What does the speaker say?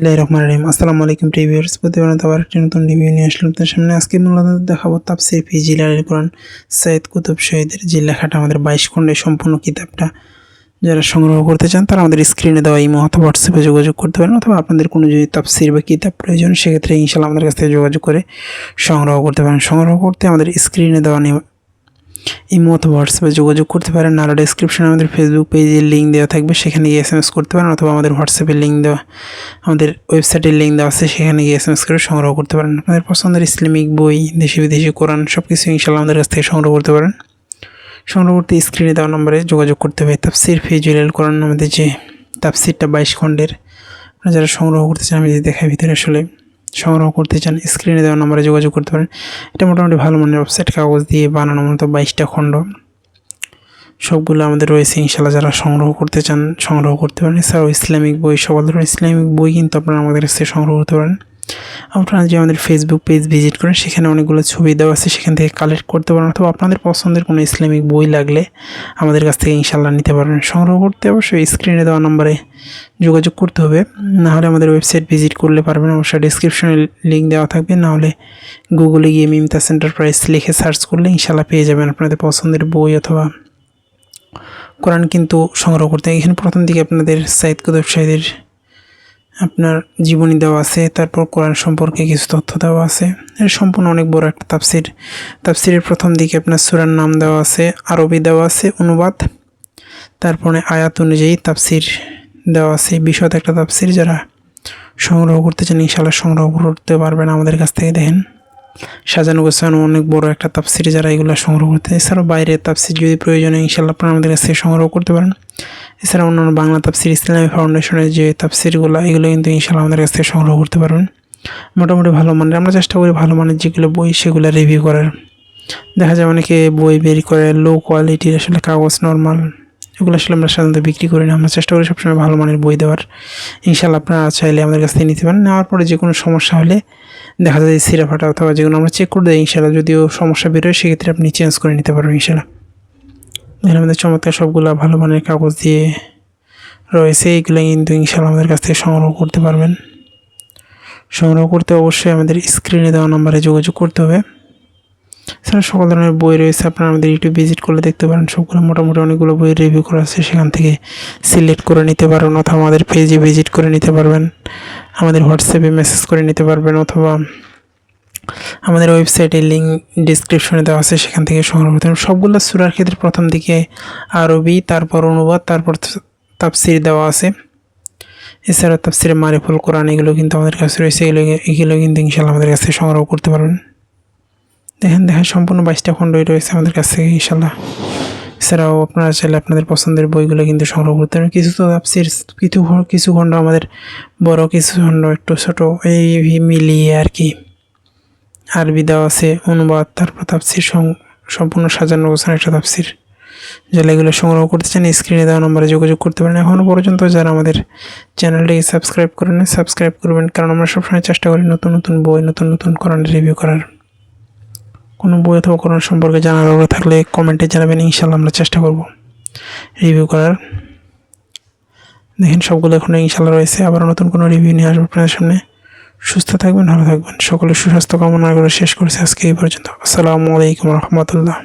বিসমিল্লাহির রহমানির রহিম। আসসালামু আলাইকুম প্রিভিউয়ার্স প্রতিবেদন আবার একটি নতুন রিভিউ নিয়ে আসলাম। তার সামনে আজকে মূলত দেখাবো তাফসির ফি জিলালের কোরআন, সৈয়দ কুতুব শহীদের যে লেখাটা আমাদের বাইশ খণ্ডের সম্পূর্ণ কিতাবটা। যারা সংগ্রহ করতে চান, তারা আমাদের স্ক্রিনে দেওয়া এই মহত হোয়াটসঅ্যাপে যোগাযোগ করতে পারেন, অথবা আপনাদের কোনো যদি তাফসির বা কিতাব প্রয়োজন, সেক্ষেত্রে ইনশাল্লাহ আমাদের কাছ থেকে যোগাযোগ করে সংগ্রহ করতে পারেন। সংগ্রহ করতে আমাদের স্ক্রিনে দেওয়া ইমো অথবা হোয়াটসঅ্যাপে যোগাযোগ করতে পারেন নাহলে ডিসক্রিপশনে আমাদের ফেসবুক পেজের লিঙ্ক দেওয়া থাকবে, সেখানে গিয়ে এস এস করতে পারেন, অথবা আমাদের হোয়াটসঅ্যাপের লিঙ্ক দেওয়া, আমাদের ওয়েবসাইটের লিঙ্ক দেওয়া আছে, সেখানে গিয়ে এস এস করে সংগ্রহ করতে পারেন। আপনাদের পছন্দের ইসলামিক বই, দেশি বিদেশি কোরআন সব কিছু ইনশাল্লাহ আমাদের কাছ থেকে সংগ্রহ করতে পারেন। সংগ্রহ করতে স্ক্রিনে দেওয়া নম্বরে যোগাযোগ করতে হবে, তাফসির ফিজুয়াল কোরআন আমাদের যে তাফসিরটা বাইশ খণ্ডের। আপনারা যারা সংগ্রহ করতে চান, আমি যদি দেখাই ভিতরে আসলে। সংগ্রহ করতে চান স্ক্রিনে দেওয়া নম্বরে যোগাযোগ করতে পারেন। এটা মোটামুটি ভালো মানের ওয়েবসাইট কাগজ দিয়ে বানানো মতো বাইশটা খণ্ড। সবগুলো আমাদের রয়েছে ইনশাল্লাহ যারা সংগ্রহ করতে চান, সংগ্রহ করতে পারেন। এছাড়াও ইসলামিক বই সকল ধরনের ইসলামিক বই কিন্তু আপনারা আমাদের কাছে সংগ্রহ করতে পারেন। আপনারা যে আমাদের ফেসবুক পেজ ভিজিট করেন, সেখানে অনেকগুলো ছবি দেওয়া আছে, সেখান থেকে কালেক্ট করতে পারেন অথবা আপনাদের পছন্দের কোনো ইসলামিক বই লাগলে আমাদের কাছ থেকে ইনশাল্লাহ নিতে পারবেন সংগ্রহ করতে অবশ্যই স্ক্রিনে দেওয়া নম্বরে যোগাযোগ করতে হবে। না হলে আমাদের ওয়েবসাইট ভিজিট করলে পারবেন, অবশ্যই ডিসক্রিপশনে লিঙ্ক দেওয়া থাকবে। না হলে গুগলে গিয়ে মিমতাস এন্টারপ্রাইজ লিখে সার্চ করলে ইনশাল্লাহ পেয়ে যাবেন আপনাদের পছন্দের বই অথবা কোরআন কিন্তু সংগ্রহ করতে। এখানে প্রথম দিকে আপনাদের সাইদ কুতুব সাহিদের আপনার জীবনী দেওয়া আছে, তারপর কোরআন সম্পর্কে কিছু তথ্য দেওয়া আছে। এর সম্পূর্ণ অনেক বড় একটা তাফসির। তাফসিরের প্রথম দিকে আপনার সুরার নাম দেওয়া আছে, আরবি দেওয়া আছে, অনুবাদ। তারপরে আয়াত অনুযায়ী তাফসির দেওয়া আছে। বিশদ একটা তাফসির যারা সংগ্রহ করতে চান ইনশাল্লাহ সংগ্রহ করতে পারবেন আমাদের কাছ থেকে দেখেন। সাজানো গোছানো অনেক বড় একটা তাফসির যারা এগুলো সংগ্রহ করতে এছাড়াও বাইরের তাফসির যদি প্রয়োজনে ইনশাল্লাহ আপনারা আমাদের কাছ সংগ্রহ করতে পারেন। এছাড়া অন্যান্য বাংলা তাফসির, ইসলামী ফাউন্ডেশনের যে তাফসিরগুলো, এগুলো কিন্তু ইনশাল্লাহ আমাদের কাছ থেকে সংগ্রহ করতে পারবেন। মোটামুটি ভালো মানের, আমরা চেষ্টা করি ভালো মানের যেগুলো বই সেগুলো রিভিউ করার। দেখা যায় অনেকে বই বের করে লো কোয়ালিটির আসলে কাগজ নর্মাল এগুলো আসলে আমরা সাধারণত বিক্রি করি না। আমরা চেষ্টা করি সবসময় ভালো মানের বই দেওয়ার। ইনশাল্লাহ আপনারা চাইলে আমাদের কাছ থেকে নিতে পারেন। নেওয়ার পরে যে কোনো সমস্যা হলে দেখা যায় সিরা ফাটা অথবা যেগুলো আমরা চেক করে দিই ইনশাল্লাহ যদিও সমস্যা বেরোয় সেক্ষেত্রে আপনি চেঞ্জ করে নিতে পারবেন ইনশাল্লাহ এখানে আমাদের চমৎকার সবগুলো ভালো মানের কাগজ দিয়ে রয়েছে এইগুলো কিন্তু ইনশাল্লাহ আমাদের কাছ থেকে সংগ্রহ করতে পারবেন। সংগ্রহ করতে অবশ্যই আমাদের স্ক্রিনে দেওয়া নাম্বারে যোগাযোগ করতে হবে। এছাড়া সকল ধরনের বই রয়েছে, আপনারা আমাদের ইউটিউব ভিজিট করলে দেখতে পারেন, সবগুলো মোটামুটি অনেকগুলো বই রিভিউ করা আছে, সেখান থেকে সিলেক্ট করে নিতে পারেন অথবা আমাদের পেজে ভিজিট করে নিতে পারবেন। আমাদের হোয়াটসঅ্যাপে মেসেজ করে নিতে পারবেন অথবা আমাদের ওয়েবসাইটের লিঙ্ক ডিসক্রিপশনে দেওয়া আছে, সেখান থেকে সংগ্রহ করতে সবগুলো সুরার ক্ষেত্রে প্রথম দিকে আরবি, তারপর অনুবাদ, তারপর তাফসির দেওয়া আছে। এছাড়া তাফসিরে মারিফুল কোরআন এগুলো কিন্তু আমাদের কাছে রয়েছে, এগুলো এগুলো কিন্তু ইনশাল্লাহ আমাদের কাছে সংগ্রহ করতে পারবেন। দেখেন দেখেন, সম্পূর্ণ বাইশটা খণ্ডই রয়েছে আমাদের কাছ থেকে ইনশাল্লাহ এছাড়াও আপনারা চাইলে আপনাদের পছন্দের বইগুলো কিন্তু সংগ্রহ করতে পারেন। কিছু তো তাপসির কিছু কিছু খণ্ড আমাদের বড়, কিছু খণ্ড একটু ছোটো, এই মিলিয়ে আর কি। আরবি দেওয়া আছে, অনুবাদ, তারপর তাপসির সম্পূর্ণ সাজানো গোছানো একটা তাপসির যারা এগুলো সংগ্রহ করতে চান স্ক্রিনে দেওয়া নম্বরে যোগাযোগ করতে পারেন। এখনও পর্যন্ত যারা আমাদের চ্যানেলটিকে সাবস্ক্রাইব করেন সাবস্ক্রাইব করবেন, কারণ আমরা সবসময় চেষ্টা করি নতুন নতুন বই, নতুন নতুন কোরআন রিভিউ করার। কোনো বই অথবা কোনো সম্পর্কে জানার আগ্রহ থাকলে কমেন্টে জানাবেন ইনশাল্লাহ আমরা চেষ্টা করব রিভিউ করার। দেখেন সবগুলো এখনও ইনশাল্লাহ রয়েছে, আবার নতুন কোনো রিভিউ নিয়ে আসব আপনাদের সামনে। সুস্থ থাকবেন, ভালো থাকবেন। সকলের সুস্বাস্থ্য কামনা করে শেষ করেছে আজকে এই পর্যন্ত। আসসালামু আলাইকুম রহমতুল্লাহ।